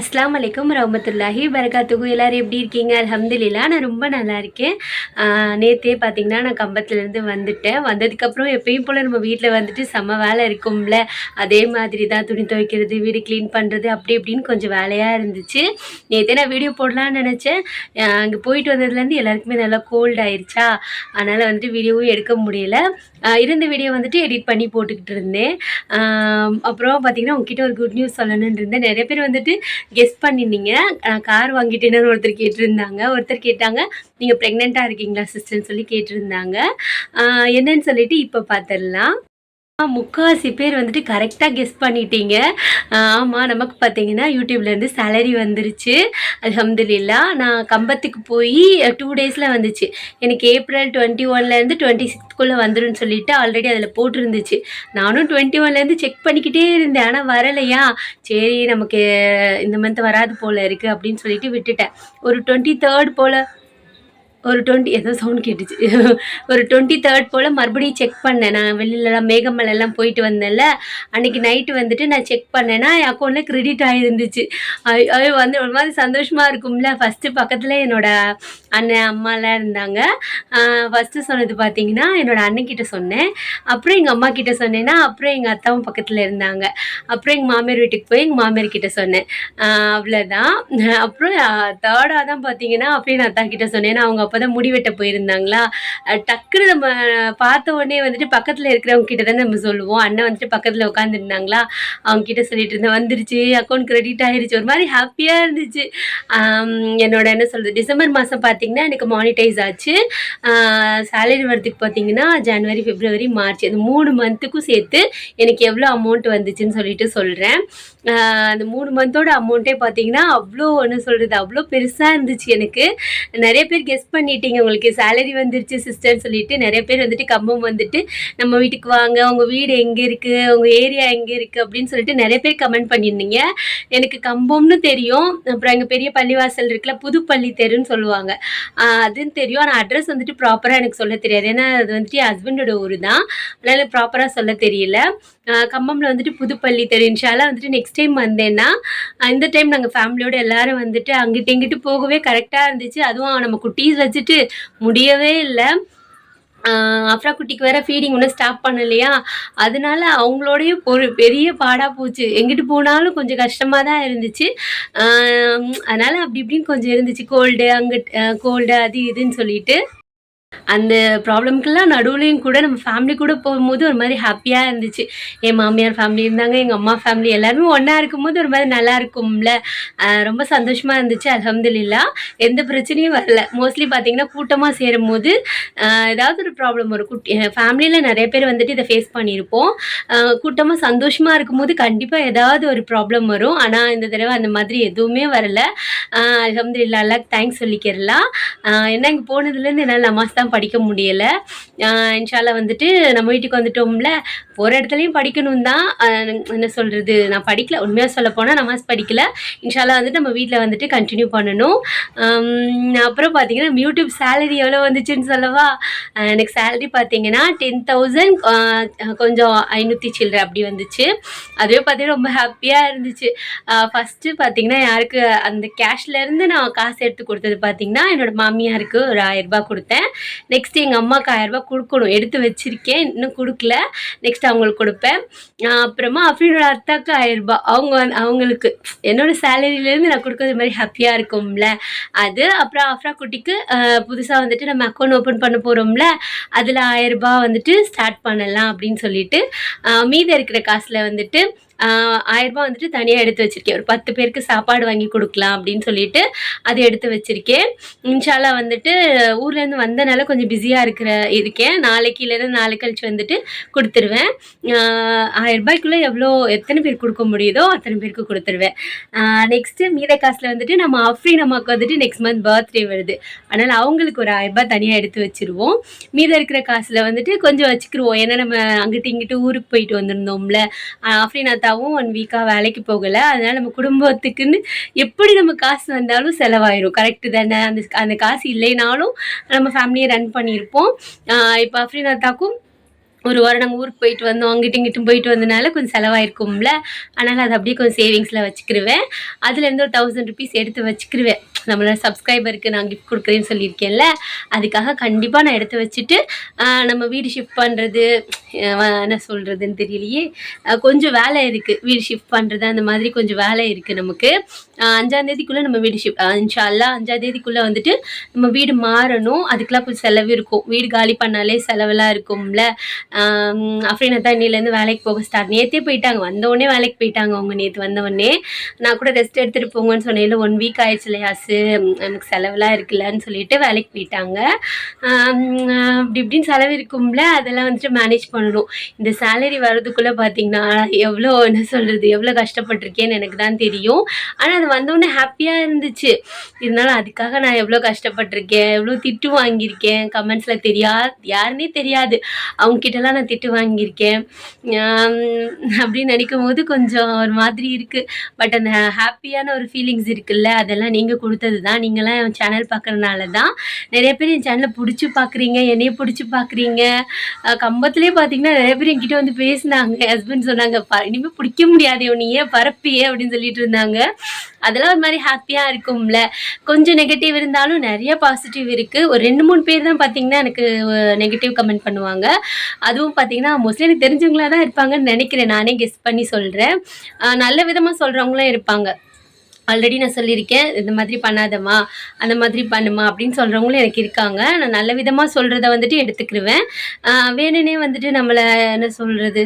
அஸ்லாம் வலைக்கம் ரஹமத்துல்லாஹி பரகாத்துகு எல்லோரும் எப்படி இருக்கீங்க? அலமதுல்லா நான் ரொம்ப நல்லா இருக்கேன். நேற்றே பார்த்தீங்கன்னா நான் கம்பத்துலேருந்து வந்துட்டேன். வந்ததுக்கப்புறம் எப்பயும் போல் நம்ம வீட்டில் வந்துட்டு செம்ம வேலை இருக்கும்ல. அதே மாதிரி தான் துணி துவைக்கிறது வீடு க்ளீன் பண்ணுறது அப்படி இப்படின்னு கொஞ்சம் வேலையாக இருந்துச்சு. நேற்றே நான் வீடியோ போடலான்னு நினச்சேன். அங்கே போயிட்டு வந்ததுலேருந்து எல்லாருக்குமே நல்லா கோல்ட் ஆயிடுச்சா அதனால் வந்துட்டு வீடியோவும் எடுக்க முடியல. இருந்த வீடியோ வந்துட்டு எடிட் பண்ணி போட்டுக்கிட்டு இருந்தேன். அப்புறம் பார்த்தீங்கன்னா உங்ககிட்ட ஒரு குட் நியூஸ் சொல்லணும்னு இருந்தேன். நிறைய பேர் வந்துட்டு கெஸ்ட் பண்ணியிருந்தீங்க. நான் கார் வாங்கிட்டேன்னு ஒருத்தர் கேட்டிருந்தாங்க. ஒருத்தர் கேட்டாங்க நீங்கள் ப்ரெக்னெண்ட்டாக இருக்கீங்களா சிஸ்டர்னு சொல்லி கேட்டிருந்தாங்க. என்னன்னு சொல்லிட்டு இப்போ பார்த்துடலாம் முக்கால்வாசி பேர் வந்துட்டு கரெக்டாக கெஸ் பண்ணிட்டீங்க. ஆமாம் நமக்கு பார்த்தீங்கன்னா யூடியூப்லேருந்து சேலரி வந்துருச்சு. அலமதுல்லா நான் கம்பத்துக்கு போய் டூ டேஸில் வந்துச்சு. எனக்கு ஏப்ரல் டுவெண்ட்டி ஒன்லேருந்து டுவெண்ட்டி சிக்ஸ்த்குள்ளே வந்துருன்னு சொல்லிட்டு ஆல்ரெடி அதில் போட்டிருந்துச்சு. நானும் டுவெண்ட்டி ஒன்லேருந்து செக் பண்ணிக்கிட்டே இருந்தேன். ஆனால் வரலையா? சரி நமக்கு இந்த மந்த் வராது போல் இருக்குது அப்படின்னு சொல்லிட்டு விட்டுட்டேன். ஒரு டுவெண்ட்டி தேர்ட் போல் ஒரு டுவெண்ட்டி ஏதோ சவுண்ட் கேட்டுச்சு. ஒரு டுவெண்ட்டி தேர்ட் போல் மறுபடியும் செக் பண்ணேன். நான் வெளியிலலாம் மேகமலைலாம் போயிட்டு வந்தேன்ல. அன்றைக்கி நைட்டு வந்துட்டு நான் செக் பண்ணேன்னா என் அக்கௌண்ட்டில் கிரெடிட் ஆகிருந்துச்சு அது வந்து ஒரு மாதிரி சந்தோஷமாக இருக்கும்ல. ஃபஸ்ட்டு பக்கத்தில் என்னோட அண்ணன் அம்மாலாம் இருந்தாங்க. ஃபஸ்ட்டு சொன்னது பார்த்தீங்கன்னா என்னோடய அண்ணன்கிட்ட சொன்னேன். அப்புறம் எங்கள் அம்மா கிட்ட சொன்னேன்னா அப்புறம் எங்கள் அத்தாவும் பக்கத்தில் இருந்தாங்க. அப்புறம் எங்கள் மாமியார் வீட்டுக்கு போய் எங்கள் மாமியார் கிட்ட சொன்னேன். அவ்வளோதான் அப்புறம் தேர்டாக தான் பார்த்தீங்கன்னா அப்படியே நான் அத்தா கிட்ட சொன்னேன். அவங்க அப்போ தான் முடி வெட்ட போயிருந்தாங்களா? டக்குனு டக்குன்னு நம்ம பார்த்த உடனே வந்துட்டு பக்கத்தில் இருக்கிறவங்க கிட்ட தான் நம்ம சொல்லுவோம். அண்ணன் வந்துட்டு பக்கத்தில் உட்காந்துருந்தாங்களா அவங்க கிட்ட சொல்லிட்டு இருந்தேன் வந்துருச்சு அக்கௌண்ட் கிரெடிட் ஆகிருச்சு ஒரு மாதிரி ஹாப்பியாக இருந்துச்சு. என்னோட என்ன சொல்கிறது டிசம்பர் மாதம் பார்த்திங்கன்னா எனக்கு மானிட்டைஸ் ஆச்சு. சேலரி வரதுக்கு பார்த்தீங்கன்னா ஜனவரி பிப்ரவரி மார்ச் இந்த மூணு மந்த்துக்கும் சேர்த்து எனக்கு எவ்வளோ அமௌண்ட் வந்துச்சுன்னு சொல்லிட்டு சொல்கிறேன் அந்த மூணு மந்தோட அமௌண்ட்டே பார்த்தீங்கன்னா அவ்வளோ என்ன சொல்கிறது அவ்வளோ பெருசாக இருந்துச்சு எனக்கு. நிறைய பேர் கெஸ் பண்ணிட்டீங்க உங்களுக்கு. சேலரி வந்துருச்சு சிஸ்டர்னு சொல்லிட்டு நிறைய பேர் வந்துட்டு கம்பம் வந்துட்டு நம்ம வீட்டுக்கு வாங்க உங்கள் வீடு எங்கே இருக்குது உங்கள் ஏரியா எங்கே இருக்குது அப்படின்னு சொல்லிட்டு நிறைய பேர் கமெண்ட் பண்ணியிருந்தீங்க. எனக்கு கம்பம்னு தெரியும். அப்புறம் எங்கள் பெரிய பள்ளிவாசல் இருக்குல்ல புதுப்பள்ளி தெருன்னு சொல்லுவாங்க. அதுன்னு தெரியும். ஆனால் அட்ரஸ் வந்துட்டு ப்ராப்பராக எனக்கு சொல்ல தெரியாது. ஏன்னா அது வந்துட்டு என் ஹஸ்பண்டோட ஊர் தான் அதனால் ப்ராப்பராக சொல்ல தெரியல. கம்பம்ல வந்துட்டு புதுப்பள்ளி தெரு இன்ஷால்லா வந்துட்டு நெக்ஸ்ட் டைம் வந்தேன்னா இந்த டைம் நாங்கள் ஃபேமிலியோட எல்லாரும் வந்துட்டு அங்கிட்டு இங்கிட்டு போகவே கரெக்டாக இருந்துச்சு. அதுவும் நம்ம குட்டீஸ் வச்சுட்டு முடியவே இல்லை. அஃப்ரா குட்டிக்கு வேற ஃபீடிங் ஒன்றும் ஸ்டாப் பண்ணலையா? அதனால அவங்களோடய ஒரு பெரிய பாடாக போச்சு. எங்கிட்டு போனாலும் கொஞ்சம் கஷ்டமாக தான் இருந்துச்சு. அதனால் அதனால அப்படி இப்படின்னு கொஞ்சம் இருந்துச்சு. கோல்டு அங்கே கோல்டு அது இதுன்னு சொல்லிட்டு. அந்த ப்ராப்ளம்க்கெல்லாம் நடுவுலையும் கூட நம்ம ஃபேமிலி கூட போகும்போது ஒரு மாதிரி ஹாப்பியாக இருந்துச்சு. என் மாமியார் ஃபேமிலி இருந்தாங்க எங்கள் அம்மா ஃபேமிலி எல்லாருமே ஒன்றா இருக்கும்போது ஒரு மாதிரி நல்லா இருக்கும்ல. ரொம்ப சந்தோஷமாக இருந்துச்சு அல்ஹம்துலில்லா. எந்த பிரச்சனையும் வரல. மோஸ்ட்லி பார்த்தீங்கன்னா கூட்டமாக சேரும் போது ஏதாவது ஒரு ப்ராப்ளம் வரும் குட்டி ஃபேமிலியில் நிறைய பேர் வந்துட்டு இதை ஃபேஸ் பண்ணியிருப்போம். கூட்டமாக சந்தோஷமாக இருக்கும்போது கண்டிப்பாக ஏதாவது ஒரு ப்ராப்ளம் வரும். ஆனால் இந்த தடவை அந்த மாதிரி எதுவுமே வரல. அலமதுல்லா அல்ஹம்துலில்லா தேங்க்ஸ் சொல்லிக்கிறலாம். ஏன்னா என்ன இங்கே போனதுலேருந்து என்னால் நமாஸ் தான் படிக்க முடியலை. இன்ஷால்லா வந்துட்டு நம்ம வீட்டுக்கு வந்துட்டோம்ல. போகிற இடத்துலையும் படிக்கணும் தான் என்ன சொல்கிறது நான் படிக்கல. உண்மையாக சொல்ல போனால் நமாஸ் படிக்கல. இன்ஷால்லா வந்துட்டு நம்ம வீட்டில் வந்துட்டு கண்டினியூ பண்ணணும். அப்புறம் பார்த்தீங்கன்னா யூடியூப் சேலரி எவ்வளோ வந்துச்சுன்னு சொல்லவா? எனக்கு சேலரி பார்த்தீங்கன்னா டென் தௌசண்ட் கொஞ்சம் ஐநூற்றி சில்லற அப்படி வந்துச்சு. அதுவே பார்த்தீங்கன்னா ரொம்ப ஹாப்பியாக இருந்துச்சு. ஃபஸ்ட்டு பார்த்தீங்கன்னா யாருக்கு அந்த கேஷ்லேருந்து நான் காசு எடுத்து கொடுத்தது பார்த்தீங்கன்னா என்னோட மாமியாருக்கு ஒரு ஆயிரரூபா கொடுத்தேன். நெக்ஸ்ட் எங்கள் அம்மாவுக்கு ஆயிரரூபா கொடுக்கணும். எடுத்து வச்சுருக்கேன். இன்னும் கொடுக்கல. நெக்ஸ்ட் அவங்களுக்கு கொடுப்பேன். அப்புறமா அஃப்ரீனோட அத்தாக்கு ஆயிரரூபா அவங்க வந்து அவங்களுக்கு என்னோட சேலரியிலேருந்து நான் கொடுக்கறது மாதிரி ஹாப்பியாக இருக்கும்ல. அது அப்புறம் அஃப்ரா குட்டிக்கு புதுசாக வந்துட்டு நம்ம அக்கௌண்ட் ஓப்பன் பண்ண போகிறோம்ல அதில் ஆயிரரூபா வந்துட்டு ஸ்டார்ட் பண்ணலாம் அப்படின்னு சொல்லிட்டு மீதி இருக்கிற காசில் வந்துட்டு ஆஹ் ஆயிரரூபா வந்துட்டு தனியாக எடுத்து வச்சுருக்கேன். ஒரு பத்து பேருக்கு சாப்பாடு வாங்கி கொடுக்கலாம் அப்படின்னு சொல்லிட்டு அதை எடுத்து வச்சுருக்கேன். இன்ஷாலா வந்துட்டு ஊர்லேருந்து வந்தனால கொஞ்சம் பிஸியாக இருக்கிற இருக்கேன். நாளைக்கு இல்லைன்னா நாளை கழிச்சு வந்துட்டு கொடுத்துருவேன். ஆஹ் ஆயிரம் ரூபாய்க்குள்ளே எவ்வளோ எத்தனை பேர் கொடுக்க முடியுதோ அத்தனை பேருக்கு கொடுத்துருவேன். நெக்ஸ்ட்டு மீத காசில் வந்துட்டு நம்ம அஃப்ரீன் அம்மாவுக்கு வந்துட்டு நெக்ஸ்ட் மந்த் பர்த்டே வருது. அதனால் அவங்களுக்கு ஒரு ஆயிரம் ரூபாய் தனியாக எடுத்து வச்சுருவோம். மீதம் இருக்கிற காசில் வந்துட்டு கொஞ்சம் வச்சுக்கிருவோம். ஏன்னா நம்ம அங்கிட்டு இங்கிட்டு ஊருக்கு போயிட்டு வந்திருந்தோம்ல. ஆஃப்ரின் அத்தாவும் ஒன் வீக்காக வேலைக்கு போகலை. அதனால் நம்ம குடும்பத்துக்குன்னு எப்படி நம்ம காசு வந்தாலும் செலவாயிரும். கரெக்டு தானே? அந்த அந்த காசு இல்லைனாலும் நம்ம ஃபேமிலியை ரன் பண்ணியிருப்போம். இப்போ அஃப்ரின் அத்தாக்கும் ஒரு வாரம் நாங்கள் ஊருக்கு போயிட்டு வந்தோம் அங்கிட்டும் இங்கிட்டும் போயிட்டு வந்தனால கொஞ்சம் செலவாயிருக்கும்ல. அதனால் அதை அப்படியே கொஞ்சம் சேவிங்ஸில் வச்சுக்கிருவேன். அதுலேருந்து ஒரு தௌசண்ட் ருபீஸ் எடுத்து வச்சுக்கிருவேன். நம்மளோட சப்ஸ்கிரைபருக்கு நான் கிஃப்ட் கொடுக்குறேன்னு சொல்லியிருக்கேன்ல அதுக்காக கண்டிப்பாக நான் எடுத்து வச்சுட்டு நம்ம வீடு ஷிஃப்ட் பண்ணுறது என்ன சொல்கிறதுன்னு தெரியலையே. கொஞ்சம் வேலை இருக்குது வீடு ஷிஃப்ட் பண்ணுறது அந்த மாதிரி கொஞ்சம் வேலை இருக்குது நமக்கு. அஞ்சாந்தேதிக்குள்ளே நம்ம வீடு ஷிஃப்ட் இன்ஷால்லா அஞ்சாந்தேதிக்குள்ளே வந்துட்டு நம்ம வீடு மாறணும். அதுக்கெலாம் கொஞ்சம் செலவு இருக்கும். வீடு காலி பண்ணாலே செலவெல்லாம் இருக்கும்ல. அப்படின்னு தான் இன்னிலேருந்து வேலைக்கு போக ஸ்டார்ட் நேற்றே போயிட்டாங்க. வந்தவுடனே வேலைக்கு போயிட்டாங்க அவங்க நேற்று வந்தவுடனே. நான் கூட ரெஸ்ட் எடுத்துகிட்டு போங்கன்னு சொன்னேன் ஒன் வீக் ஆயிடுச்சு இல்லையாசு எனக்கு செலவெல்லாம் இருக்குல்லன்னு சொல்லிட்டு வேலைக்கு போயிட்டாங்க. இப்படி அப்படி இப்படின்னு செலவு இருக்கும்ல அதெல்லாம் வந்துட்டு மேனேஜ் பண்ணணும். இந்த சேலரி வர்றதுக்குள்ளே பார்த்தீங்கன்னா எவ்வளோ என்ன சொல்கிறது எவ்வளோ கஷ்டப்பட்டிருக்கேன்னு எனக்கு தான் தெரியும். ஆனால் அது வந்தவுடனே ஹாப்பியாக இருந்துச்சு. இருந்தாலும் அதுக்காக நான் எவ்வளோ கஷ்டப்பட்டிருக்கேன் எவ்வளோ திட்டு வாங்கியிருக்கேன். கமெண்ட்ஸில் தெரியா யாருன்னே தெரியாது. அவங்க கிட்டலாம் நான் திட்டு வாங்கியிருக்கேன். அப்படின்னு நினைக்கும் போது கொஞ்சம் ஒரு மாதிரி இருக்குது பட் அந்த ஹாப்பியான ஒரு ஃபீலிங்ஸ் இருக்குல்ல அதெல்லாம் நீங்கள் கொடுத்தது தான் நீங்களாம் என் சேனல் பார்க்குறனால தான் நிறைய பேர் என் சேனலை பிடிச்சி பார்க்குறீங்க என்னையே பிடிச்சி பார்க்குறீங்க. கம்பத்துலேயே பார்த்தீங்கன்னா நிறைய பேர் என்கிட்ட வந்து பேசினாங்க. ஹஸ்பண்ட் சொன்னாங்க "ப- பிடிக்க முடியாது உன்னையே ஏன் பரப்பியே? அப்படின்னு சொல்லிட்டு இருந்தாங்க. அதெல்லாம் ஒரு மாதிரி ஹாப்பியாக இருக்கும்ல. கொஞ்சம் நெகட்டிவ் இருந்தாலும் நிறைய பாசிட்டிவ் இருக்குது ஒரு ரெண்டு மூணு பேர் தான் பார்த்தீங்கன்னா எனக்கு நெகட்டிவ் கமெண்ட் பண்ணுவாங்க. அதுவும் பார்த்தீங்கன்னா மோஸ்ட்லி எனக்கு தெரிஞ்சவங்களா தான் இருப்பாங்கன்னு நினைக்கிறேன். நானே கெஸ் பண்ணி சொல்கிறேன் நல்ல விதமாக சொல்கிறவங்களும் இருப்பாங்க. ஆல்ரெடி நான் சொல்லியிருக்கேன் இந்த மாதிரி பண்ணாதம்மா அந்த மாதிரி பண்ணுமா அப்படின்னு சொல்கிறவங்களும் எனக்கு இருக்காங்க. நான் நல்ல விதமாக சொல்கிறத வந்துட்டு எடுத்துக்கிருவேன். வேணுனே வந்துட்டு நம்மளை என்ன சொல்கிறது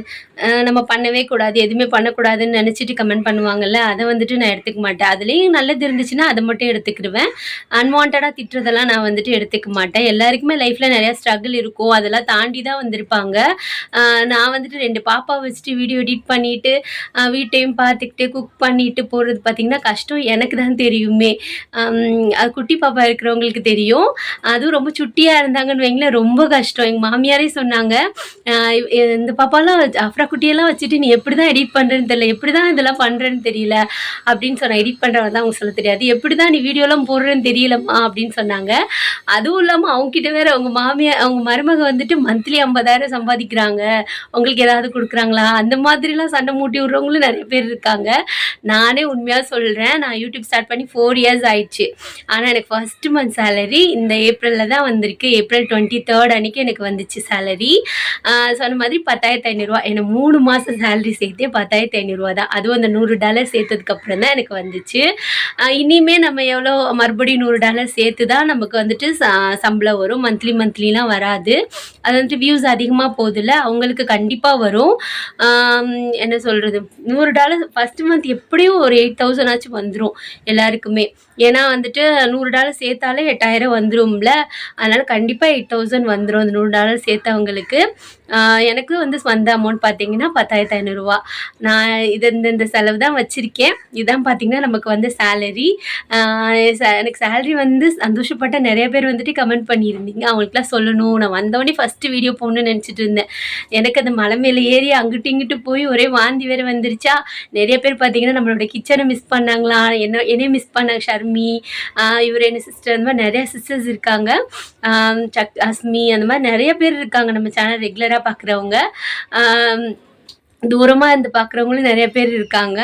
நம்ம பண்ணவே கூடாது எதுவுமே பண்ணக்கூடாதுன்னு நினச்சிட்டு கமெண்ட் பண்ணுவாங்கல்ல அதை வந்துட்டு நான் எடுத்துக்க மாட்டேன். அதுலேயும் நல்லது இருந்துச்சுன்னா அதை மட்டும் எடுத்துக்கிருவேன். அன்வான்டாக திட்டுறதெல்லாம் நான் வந்துட்டு எடுத்துக்க மாட்டேன். எல்லாருக்குமே லைஃப்பில் நிறையா ஸ்ட்ரகிள் இருக்கும். அதெல்லாம் தாண்டி தான் வந்திருப்பாங்க நான் வந்துட்டு ரெண்டு பாப்பா வச்சுட்டு வீடியோ எடிட் பண்ணிவிட்டு வீட்டையும் பார்த்துக்கிட்டு குக் பண்ணிவிட்டு போகிறது பார்த்திங்கன்னா கஷ்டம். எனக்கு தான் தெரியுமே. அது குட்டி பாப்பா இருக்கிறவங்களுக்கு தெரியும். அதுவும் ரொம்ப சுட்டியாக இருந்தாங்கன்னு வைங்களேன் ரொம்ப கஷ்டம். எங்கள் மாமியாரே சொன்னாங்க இந்த பாப்பாலாம் அஃப்ரா குட்டியெல்லாம் வச்சுட்டு நீ எப்படி தான் எடிட் பண்ணுறேன்னு தெரியல எப்படி தான் இதெல்லாம் பண்ணுறேன்னு தெரியல? அப்படின்னு சொன்னேன் எடிட் பண்ணுறவங்க தான் அவங்க சொல்ல தெரியாது. எப்படி தான் நீ வீடியோலாம் போடுறேன்னு தெரியலம்மா அப்படின்னு சொன்னாங்க. அதுவும் இல்லாமல் அவங்ககிட்ட வேற அவங்க மாமியார் அவங்க மருமக வந்துட்டு மந்த்லி ஐம்பதாயிரம் சம்பாதிக்கிறாங்க. உங்களுக்கு ஏதாவது கொடுக்குறாங்களா? அந்த மாதிரிலாம் சண்டை மூட்டி விட்றவங்களும் நிறைய பேர் இருக்காங்க. நானே உண்மையாக சொல்கிறேன் நான் யூடியூப் ஸ்டார்ட் பண்ணி ஃபோர் இயர்ஸ் ஆயிடுச்சு. ஆனால் எனக்கு ஃபர்ஸ்ட் மந்த் சேலரி இந்த ஏப்ரலில் தான் வந்திருக்கு. ஏப்ரல் டுவெண்ட்டி தேர்ட் அன்னைக்கு எனக்கு வந்துச்சு சேலரி சொன்ன மாதிரி பத்தாயிரத்து ஐநூறுரூவா எனக்கு மூணு மாதம் சேலரி சேர்த்தே பத்தாயிரத்து ஐநூறுரூவா தான். அதுவும் அந்த நூறு டாலர் சேர்த்ததுக்கப்புறம் தான் எனக்கு வந்துச்சு. இனிமே நம்ம எவ்வளோ மறுபடியும் நூறு டாலர் சேர்த்து தான் நமக்கு வந்துட்டு ச- சம்பளம் வரும். மந்த்லி மந்த்லிலாம் வராது. அது வந்துட்டு வியூஸ் அதிகமாக போகுதுல்ல. அவங்களுக்கு கண்டிப்பாக வரும். என்ன சொல்கிறது நூறு டாலர் ஃபஸ்ட் மந்த் எப்படியும் ஒரு எயிட் தௌசண்ட் ஆச்சு வந்து வந்துடும் எல்லாருக்குமே. ஏன்னா வந்துட்டு நூறு டாலர் சேர்த்தாலே எட்டாயிரம் வந்துரும்ல. அதனால் கண்டிப்பாக எயிட் தௌசண்ட் வந்துடும் அந்த நூறு டாலர் சேர்த்தவங்களுக்கு. எனக்கு வந்து வந்த அமௌண்ட் பார்த்தீங்கன்னா பத்தாயிரத்து ஐநூறுரூவா நான் இது இந்த இந்த செலவு தான் வச்சுருக்கேன். இதுதான் பார்த்தீங்கன்னா நமக்கு வந்து சேலரி எனக்கு சேலரி வந்து சந்தோஷப்பட்ட நிறைய பேர் வந்துட்டு கமெண்ட் பண்ணியிருந்தீங்க. அவங்களுக்குலாம் சொல்லணும். நான் வந்தவொடனே ஃபஸ்ட்டு வீடியோ போகணும்னு நினச்சிட்டு இருந்தேன். எனக்கு அந்த மலை மேலே ஏறி அங்கிட்டு இங்கிட்டு போய் ஒரே வாந்தி வேறு வந்துருச்சா? நிறைய பேர் பார்த்தீங்கன்னா நம்மளோட கிச்சனை மிஸ் பண்ணாங்களா? என்ன என்னையும் மிஸ் பண்ணாங்க. ஷர்மி இவர் என்ன சிஸ்டர் அந்த மாதிரி நிறைய சிஸ்டர்ஸ் இருக்காங்க. சக் அஸ்மி அந்த மாதிரி நிறைய பேர் இருக்காங்க. நம்ம சேனல் ரெகுலராக பார்க்குறவங்க தூரமாக இருந்து பார்க்குறவங்களும் நிறைய பேர் இருக்காங்க.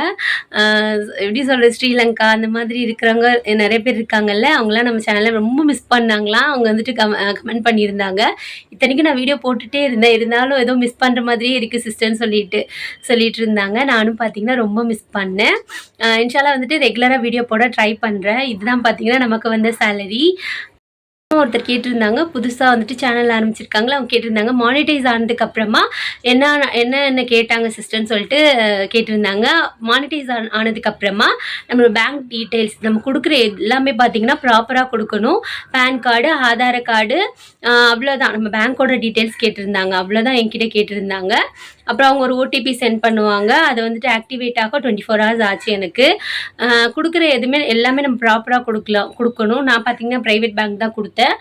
எப்படி சொல்கிறது ஸ்ரீலங்கா அந்த மாதிரி இருக்கிறவங்க நிறைய பேர் இருக்காங்கல்ல அவங்களாம் நம்ம சேனலில் ரொம்ப மிஸ் பண்ணாங்களாம் அவங்க வந்துட்டு கம் கமெண்ட் பண்ணியிருந்தாங்க. இத்தனைக்கும் நான் வீடியோ போட்டுகிட்டே இருந்தேன். இருந்தாலும் ஏதோ மிஸ் பண்ணுற மாதிரியே இருக்குது சிஸ்டர்னு சொல்லிட்டு சொல்லிட்டு இருந்தாங்க. நானும் பார்த்தீங்கன்னா ரொம்ப மிஸ் பண்ணேன். ஆஹ் வந்துட்டு ரெகுலராக வீடியோ போட ட்ரை பண்ணுறேன் இதுதான் பார்த்தீங்கன்னா நமக்கு வந்த சேலரி ஒருத்தர் கேட்டிருந்தாங்க புதுசாக வந்துட்டு சேனல் ஆரம்பிச்சிருக்காங்களா அவங்க கேட்டிருந்தாங்க மானிட்டைஸ் ஆனதுக்கு அப்புறமா என்ன என்ன என்ன கேட்டாங்க சிஸ்டர்னு சொல்லிட்டு கேட்டிருந்தாங்க. மானிட்டைஸ் ஆன் ஆனதுக்கு அப்புறமா நம்மளோட பேங்க் டீட்டெயில்ஸ் நம்ம கொடுக்குற எல்லாமே பார்த்தீங்கன்னா ப்ராப்பராக கொடுக்கணும். பேன் கார்டு ஆதார கார்டு அவ்வளோதான் நம்ம பேங்க்கோட டீட்டெயில்ஸ் கேட்டிருந்தாங்க அவ்வளோதான் என்கிட்ட கேட்டிருந்தாங்க. அப்புறம் அவங்க ஒரு ஓடிபி சென்ட் பண்ணுவாங்க. அதை வந்துட்டு ஆக்டிவேட் ஆக டுவெண்ட்டி ஃபோர் ஹவர்ஸ் ஆச்சு எனக்கு. கொடுக்குற எதுவுமே எல்லாமே நம்ம ப்ராப்பராக கொடுக்கலாம் கொடுக்கணும். நான் பார்த்தீங்கன்னா ப்ரைவேட் பேங்க் தான் கொடுத்தேன்.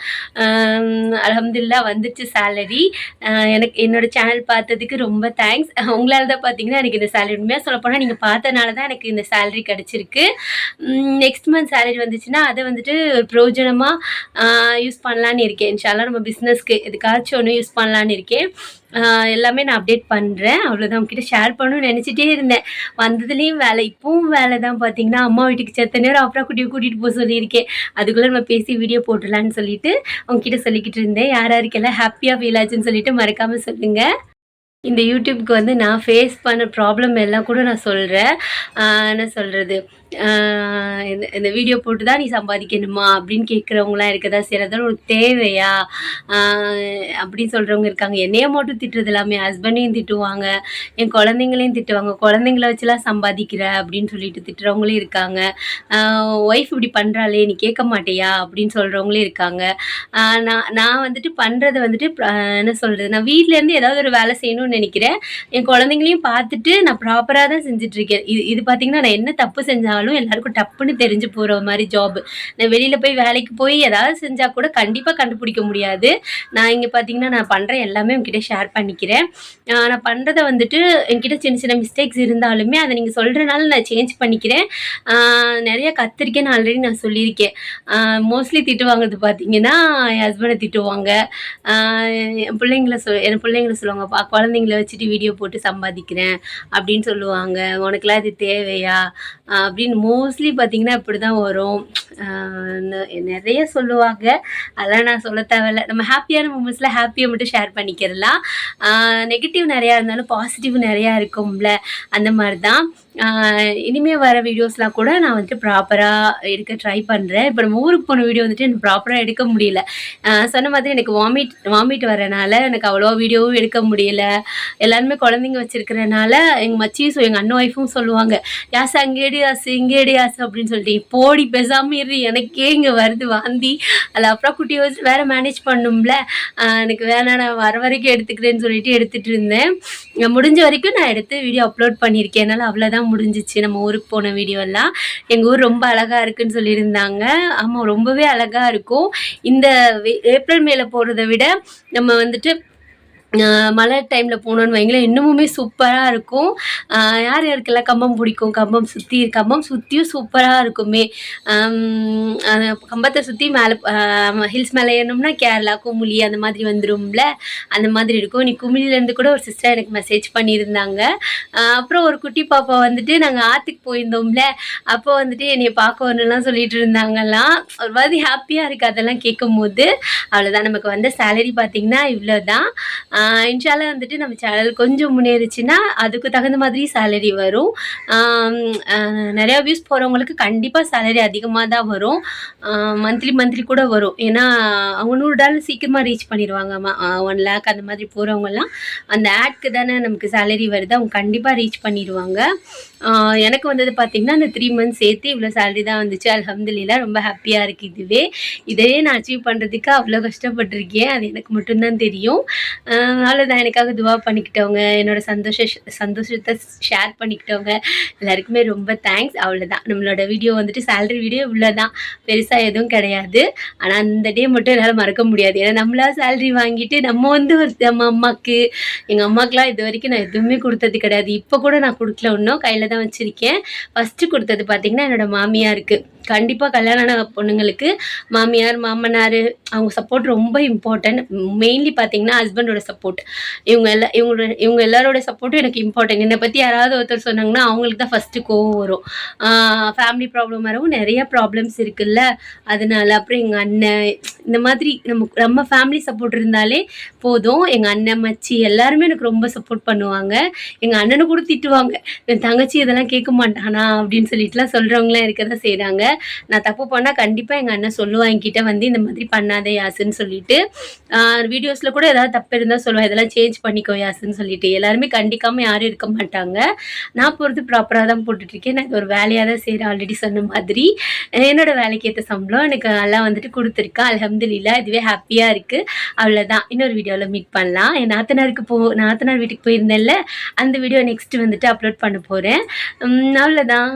அலமதுல்லா வந்துச்சு சேலரி எனக்கு என்னோட சேனல் பார்த்ததுக்கு ரொம்ப தேங்க்ஸ் உங்களால் தான் பார்த்தீங்கன்னா எனக்கு இந்த சேலரி உண்மையாக சொல்லப்போனால் நீங்கள் பார்த்தனால தான் எனக்கு இந்த சேலரி கிடச்சிருக்கு. நெக்ஸ்ட் மந்த் சேலரி வந்துச்சுன்னா அதை வந்துட்டு ஒரு பிரயோஜனமாக யூஸ் பண்ணலான்னு இருக்கேன். இன்ஷால்லாம் நம்ம பிஸ்னஸ்க்கு எதுக்காச்சும் ஒன்று யூஸ் பண்ணலான்னு இருக்கேன். எல்லாமே நான் அப்டேட் பண்ணுறேன் அவ்வளோதான் உங்ககிட்ட ஷேர் பண்ணணும்னு நினச்சிட்டே இருந்தேன். வந்ததுலேயும் வேலை இப்பவும் வேலை தான் பார்த்தீங்கன்னா அம்மா வீட்டுக்கு செத்த நேரம் அப்புறம் குட்டியை கூட்டிகிட்டு போக சொல்லியிருக்கேன். அதுக்குள்ளே நம்ம பேசி வீடியோ போட்டுடலான்னு சொல்லிட்டு உங்ககிட்ட சொல்லிக்கிட்டு இருந்தேன். யார் யாருக்கெல்லாம் ஹாப்பியாக ஃபீல் ஆச்சுன்னு சொல்லிட்டு மறக்காமல் சொல்லுங்கள் இந்த யூடியூப்க்கு வந்து நான் ஃபேஸ் பண்ண ப்ராப்ளம் எல்லாம் கூட நான் சொல்கிறேன் என்ன சொல்கிறது இந்த இந்த வீடியோ போட்டு தான் நீ சம்பாதிக்கணுமா? அப்படின்னு கேட்குறவங்களாம் இருக்கதா? தான் ஒரு தேவையா? அப்படின்னு சொல்கிறவங்க இருக்காங்க. என்னையே மட்டும் திட்டுறது எல்லாமே ஹஸ்பண்டையும் திட்டுவாங்க என் குழந்தைங்களையும் திட்டுவாங்க. குழந்தைங்கள வச்சுலாம் சம்பாதிக்கிற அப்படின்னு சொல்லிட்டு திட்டுறவங்களும் இருக்காங்க. ஒய்ஃப் இப்படி பண்ணுறாளே நீ கேட்க மாட்டியா? அப்படின்னு சொல்கிறவங்களும் இருக்காங்க. நான் நான் வந்துட்டு பண்ணுறது வந்துட்டு என்ன சொல்கிறது நான் வீட்டிலேருந்து ஏதாவது ஒரு வேலை செய்யணும்னு நினைக்கிறேன். என் குழந்தைங்களையும் பார்த்துட்டு நான் ப்ராப்பராக தான் செஞ்சிட்ருக்கேன் இது இது பார்த்தீங்கன்னா நான் என்ன தப்பு செஞ்சாலும் எல்லாருக்கும் டப்புன்னு தெரிஞ்சு போகிற மாதிரி ஜாப் நான் வெளியில் போய் வேலைக்கு போய் ஏதாவது செஞ்சால் கூட கண்டிப்பாக கண்டுபிடிக்க முடியாது. நான் இங்கே பார்த்தீங்கன்னா நான் பண்ணுற எல்லாமே உங்ககிட்ட ஷேர் பண்ணிக்கிறேன். நான் பண்ணுறத வந்துட்டு என்கிட்ட சின்ன சின்ன மிஸ்டேக்ஸ் இருந்தாலுமே அதை நீங்கள் சொல்கிறனால நான் சேஞ்ச் பண்ணிக்கிறேன். ஆஹ் நிறைய கத்திருக்கேன்னு ஆல்ரெடி நான் சொல்லியிருக்கேன். மோஸ்ட்லி திட்டு வாங்குறது பார்த்தீங்கன்னா என் ஹஸ்பண்டை திட்டுவாங்க. என் பிள்ளைங்கள சொல் என் பிள்ளைங்கள சொல்லுவாங்க "பா, குழந்தைங்கள வச்சுட்டு வீடியோ போட்டு சம்பாதிக்கிறேன் அப்படின்னு சொல்லுவாங்க. உனக்குலாம் இது தேவையா? அப்படின்னு அப்படின்னு மோஸ்ட்லி பார்த்தீங்கன்னா இப்படி தான் வரும். ஆஹ் நிறைய சொல்லுவாங்க. அதெல்லாம் நான் சொல்ல தேவையில்ல. நம்ம ஹாப்பியான மூமெண்ட்ஸில் ஹாப்பியை மட்டும் ஷேர் பண்ணிக்கிறலாம். நெகட்டிவ் நிறையா இருந்தாலும் பாசிட்டிவ் நிறையா இருக்கும்ல. அந்த மாதிரி தான் இனிமேல் வர வீடியோஸ்லாம் கூட நான் வந்துட்டு ப்ராப்பராக எடுக்க ட்ரை பண்ணுறேன் இப்போ நம்ம ஊருக்கு போன வீடியோ வந்துட்டு எனக்கு ப்ராப்பராக எடுக்க முடியல. சொன்ன மாதிரி எனக்கு வாமிட் வாமிட் வரனால எனக்கு அவ்வளோ வீடியோவும் எடுக்க முடியல. எல்லாருமே குழந்தைங்க வச்சுருக்கிறனால எங்கள் மச்சியும் எங்கள் அண்ணன் ஒய்ஃபும் சொல்லுவாங்க யாஸ் அங்கேடி ஆசு இங்கேடி ஆசு அப்படின்னு சொல்லிட்டு போடி பேசாமல் இரு எனக்கே இங்கே வருது வாந்தி. அதில் அப்புறம் குட்டி வச்சு வேறு மேனேஜ் பண்ணும்ல. எனக்கு வேணாம் நான் வர வரைக்கும் எடுத்துக்கிறேன்னு சொல்லிட்டு எடுத்துகிட்டு இருந்தேன். முடிஞ்ச வரைக்கும் நான் எடுத்து வீடியோ அப்லோட் பண்ணியிருக்கேன். என்னால் அவ்வளோதான் முடிஞ்சிச்சு. நம்ம ஊருக்கு போன வீடியோலாம் எங்கள் ஊர் ரொம்ப அழகாக இருக்குன்னு சொல்லியிருந்தாங்க. ஆமாம் ரொம்பவே அழகாக இருக்கும். இந்த வே- ஏப்ரல் மேலே போகிறத விட நம்ம வந்துட்டு மழை டைமில் போனோன்னு வைங்களேன் இன்னமுமே சூப்பராக இருக்கும். யார் யாருக்கெல்லாம் கம்பம் பிடிக்கும்? கம்பம் சுற்றி கம்பம் சுற்றியும் சூப்பராக இருக்குமே. கம்பத்தை சுற்றி மேலே ஹில்ஸ் மேலே ஏறணும்னா கேரளா குமுளி அந்த மாதிரி வந்துடும்ல அந்த மாதிரி இருக்கும். நீ குமிழிலேருந்து கூட ஒரு சிஸ்டர் எனக்கு மெசேஜ் பண்ணியிருந்தாங்க. அப்புறம் ஒரு குட்டி பாப்பா வந்துட்டு நாங்கள் ஆற்றுக்கு போயிருந்தோம்ல. அப்போ வந்துட்டு என்னை பார்க்க வரணும்லாம் சொல்லிட்டு இருந்தாங்கலாம் ஒரு மாதிரி ஹாப்பியாக இருக்குது அதெல்லாம் கேட்கும் போது அவ்வளோதான் நமக்கு வந்த சேலரி பார்த்திங்கன்னா இவ்வளோ தான் இன்ஷால வந்துட்டு நம்ம சேனல் கொஞ்சம் முன்னேறிச்சுன்னா அதுக்கு தகுந்த மாதிரி சேலரி வரும். நிறையா வியூஸ் போகிறவங்களுக்கு கண்டிப்பாக சேலரி அதிகமாக தான் வரும். மந்த்லி மந்த்லி கூட வரும். ஏன்னா அவங்க நூறு டாலர் சீக்கிரமாக ரீச் பண்ணிடுவாங்க ஒன் லேக் அந்த மாதிரி போகிறவங்கலாம் அந்த ஆட்க்கு தானே நமக்கு சேலரி வருது. அவங்க கண்டிப்பாக ரீச் பண்ணிடுவாங்க. எனக்கு வந்தது பார்த்தீங்கன்னா அந்த த்ரீ மந்த்ஸ் சேர்த்து இவ்வளோ சேலரி தான் வந்துச்சு. அல்ஹம்துலில்லா ரொம்ப ஹாப்பியாக இருக்குது இதுவே. இதையே நான் அச்சீவ் பண்ணுறதுக்கு அவ்வளோ கஷ்டப்பட்டிருக்கேன். அது எனக்கு மட்டும்தான் தெரியும். ஆஹ் அவ்வளோதான் எனக்காக துவா பண்ணிக்கிட்டவங்க என்னோட சந்தோஷ சந்தோஷத்தை ஷேர் பண்ணிக்கிட்டவங்க எல்லாருக்குமே ரொம்ப தேங்க்ஸ் அவ்வளோதான் நம்மளோட வீடியோ வந்துட்டு சேலரி வீடியோ இவ்வளோ தான் பெருசாக எதுவும் கிடையாது. ஆனால் அந்த டே மட்டும் என்னால் மறக்க முடியாது. ஏன்னா நம்மளா சேலரி வாங்கிட்டு நம்ம வந்து ஒரு நம்ம அம்மாவுக்கு எங்கள் அம்மாக்கெலாம் இது வரைக்கும் நான் எதுவுமே கொடுத்தது கிடையாது. இப்போ கூட நான் கொடுக்கல இன்னும் கையில் தான் வச்சுருக்கேன். ஃபஸ்ட்டு கொடுத்தது பார்த்திங்கன்னா என்னோடய மாமியாருக்கு. கண்டிப்பாக கல்யாணம் ஆன பொண்ணுங்களுக்கு மாமியார் மாமனார் அவங்க சப்போர்ட் ரொம்ப இம்பார்ட்டன்ட் மெயின்லி பார்த்தீங்கன்னா ஹஸ்பண்டோட சப்போர்ட் இவங்க எல்லா இவங்களோட இவங்க எல்லாரோட சப்போர்ட்டும் எனக்கு இம்பார்ட்டன்ட் என்னை பற்றி யாராவது ஒருத்தர் சொன்னாங்கன்னா அவங்களுக்கு தான் ஃபஸ்ட்டு கோவம் வரும். ஃபேமிலி ப்ராப்ளம் வரவும் நிறைய ப்ராப்ளம்ஸ் இருக்குல்ல. அதனால அப்புறம் எங்கள் அண்ணன் இந்த மாதிரி நம்ம நம்ம ஃபேமிலி சப்போர்ட் இருந்தாலே போதும். எங்கள் அண்ணன் மச்சி எல்லாருமே எனக்கு ரொம்ப சப்போர்ட் பண்ணுவாங்க. எங்கள் அண்ணனை கூட திட்டுவாங்க. என் தங்கச்சி இதெல்லாம் கேட்க மாட்டானா? அப்படின்னு சொல்லிட்டுலாம் சொல்கிறவங்களாம் இருக்க தான் செய்கிறாங்க நான் தப்பு பண்ணால் கண்டிப்பாக எங்கள் அண்ணன் சொல்லுவான் என்கிட்ட வந்து இந்த மாதிரி பண்ணாதே யாசுன்னு சொல்லிட்டு. வீடியோஸில் கூட ஏதாவது தப்பு இருந்தால் சொல்லுவேன் இதெல்லாம் சேஞ்ச் பண்ணிக்கோ யாசுன்னு சொல்லிட்டு. எல்லாருமே கண்டிக்காமல் யாரும் இருக்க மாட்டாங்க. நான் போகிறது ப்ராப்பராக தான் போட்டுட்ருக்கேன் நான் இது ஒரு வேலையாக தான் செய்கிறேன் ஆல்ரெடி சொன்ன மாதிரி. என்னோட வேலைக்கு ஏற்ற சம்பளம் எனக்கு நல்லா வந்துட்டு கொடுத்துருக்கா. அல்ஹம்துலில்லா இதுவே ஹாப்பியாக இருக்குது அவ்வளோதான் இன்னொரு வீடியோவில் மீட் பண்ணலாம். என் நாத்தனாருக்கு போ நாத்தனார் வீட்டுக்கு போயிருந்தேன்ல அந்த வீடியோ நெக்ஸ்ட் வந்துட்டு அப்லோட் பண்ண போகிறேன் அவ்வளோதான்